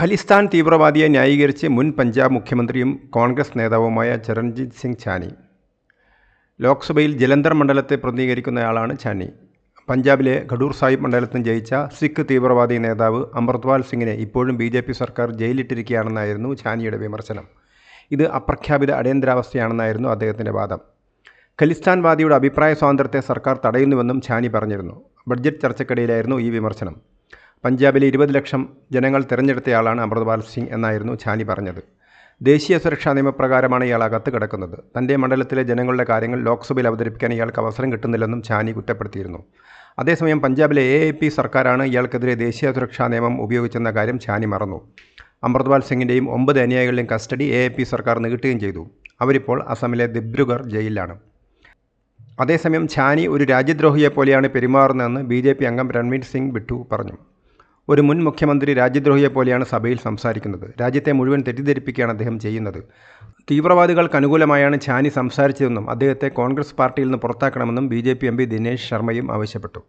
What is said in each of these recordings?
ഖലിസ്ഥാൻ തീവ്രവാദിയെ ന്യായീകരിച്ച് മുൻ പഞ്ചാബ് മുഖ്യമന്ത്രിയും കോൺഗ്രസ് നേതാവുമായ ചരൺജിത് സിംഗ് ചാനി. ലോക്സഭയിൽ ജലന്ധർ മണ്ഡലത്തെ പ്രതിനിധീകരിക്കുന്നയാളാണ് ചാനി. പഞ്ചാബിലെ ഖഡൂർ സാഹിബ് മണ്ഡലത്തിൽ ജയിച്ച സിഖ് തീവ്രവാദി നേതാവ് അമൃത്പാൽ സിംഗിനെ ഇപ്പോഴും ബി ജെ പി സർക്കാർ ജയിലിട്ടിരിക്കുകയാണെന്നായിരുന്നു ചാനിയുടെ വിമർശനം. ഇത് അപ്രഖ്യാപിത അടിയന്തരാവസ്ഥയാണെന്നായിരുന്നു അദ്ദേഹത്തിന്റെ വാദം. ഖലിസ്ഥാൻവാദിയുടെ അഭിപ്രായ സ്വാതന്ത്ര്യത്തെ സർക്കാർ തടയുന്നുവെന്നും ചാനി പറഞ്ഞിരുന്നു. ബഡ്ജറ്റ് ചർച്ചക്കിടയിലായിരുന്നു ഈ വിമർശനം. പഞ്ചാബിലെ ഇരുപത് ലക്ഷം ജനങ്ങൾ തിരഞ്ഞെടുത്തയാളാണ് അമൃത്പാൽ സിംഗ് എന്നായിരുന്നു ഛാനി പറഞ്ഞത്. ദേശീയ സുരക്ഷാ നിയമപ്രകാരമാണ് ഇയാൾ അകത്ത് കിടക്കുന്നത്. തന്റെ മണ്ഡലത്തിലെ ജനങ്ങളുടെ കാര്യങ്ങൾ ലോക്സഭയിൽ അവതരിപ്പിക്കാൻ ഇയാൾക്ക് അവസരം കിട്ടുന്നില്ലെന്നും ഛാനി കുറ്റപ്പെടുത്തിയിരുന്നു. അതേസമയം പഞ്ചാബിലെ എ എ പി സർക്കാരാണ് ഇയാൾക്കെതിരെ ദേശീയ സുരക്ഷാ നിയമം ഉപയോഗിച്ചെന്ന കാര്യം ഛാനി മറന്നു. അമൃത്പാൽ സിംഗിന്റെയും ഒമ്പത് അനുയായികളുടെയും കസ്റ്റഡി എ എ പി സർക്കാർ നീട്ടുകയും ചെയ്തു. അവരിപ്പോൾ അസമിലെ ദിബ്രുഗർ ജയിലിലാണ്. അതേസമയം ഛാനി ഒരു രാജ്യദ്രോഹിയെ പോലെയാണ് പെരുമാറുന്നതെന്ന് ബി ജെ പി അംഗം രൺവീർ സിംഗ് ബിട്ടു പറഞ്ഞു. ഒരു മുൻ മുഖ്യമന്ത്രി രാജ്യദ്രോഹിയെ പോലെയാണ് സഭയിൽ സംസാരിക്കുന്നത്. രാജ്യത്തെ മുഴുവൻ തെറ്റിദ്ധരിപ്പിക്കുകയാണ് അദ്ദേഹം ചെയ്യുന്നത്. തീവ്രവാദികൾക്ക് അനുകൂലമായാണ് ഛാനി സംസാരിച്ചതെന്നും അദ്ദേഹത്തെ കോൺഗ്രസ് പാർട്ടിയിൽ നിന്ന് പുറത്താക്കണമെന്നും B J P M P Dinesh ശർമ്മയും ആവശ്യപ്പെട്ടു.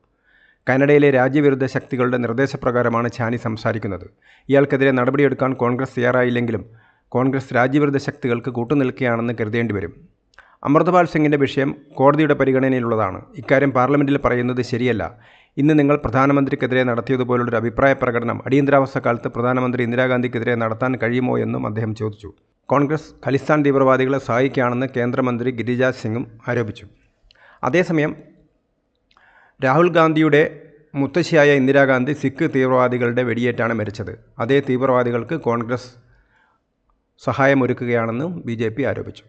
കാനഡയിലെ രാജ്യവിരുദ്ധ ശക്തികളുടെ നിർദ്ദേശപ്രകാരമാണ് ഛാനി സംസാരിക്കുന്നത്. ഇയാൾക്കെതിരെ നടപടിയെടുക്കാൻ കോൺഗ്രസ് തയ്യാറായില്ലെങ്കിലും കോൺഗ്രസ് രാജ്യവിരുദ്ധ ശക്തികൾക്ക് കൂട്ടുനിൽക്കുകയാണെന്ന് കരുതേണ്ടി വരും. അമൃതപാൽ സിംഗിന്റെ വിഷയം കോടതിയുടെ പരിഗണനയിലുള്ളതാണ്. ഇക്കാര്യം പാർലമെന്റിൽ പറയുന്നത് ശരിയല്ല. ഇന്ന് നിങ്ങൾ പ്രധാനമന്ത്രിക്കെതിരെ നടത്തിയതുപോലുള്ളൊരു അഭിപ്രായ പ്രകടനം അടിയന്തരാവസ്ഥ കാലത്ത് പ്രധാനമന്ത്രി ഇന്ദിരാഗാന്ധിക്കെതിരെ നടത്താൻ കഴിയുമോ എന്നും അദ്ദേഹം ചോദിച്ചു. കോൺഗ്രസ് ഖലിസ്ഥാൻ തീവ്രവാദികളെ സഹായിക്കുകയാണെന്ന് കേന്ദ്രമന്ത്രി ഗിരിരാജ് സിംഗും ആരോപിച്ചു. അതേസമയം രാഹുൽ ഗാന്ധിയുടെ മുത്തശ്ശിയായ ഇന്ദിരാഗാന്ധി സിഖ് തീവ്രവാദികളുടെ വെടിയേറ്റാണ് മരിച്ചത്. അതേ തീവ്രവാദികൾക്ക് കോൺഗ്രസ് സഹായമൊരുക്കുകയാണെന്നും ബി ആരോപിച്ചു.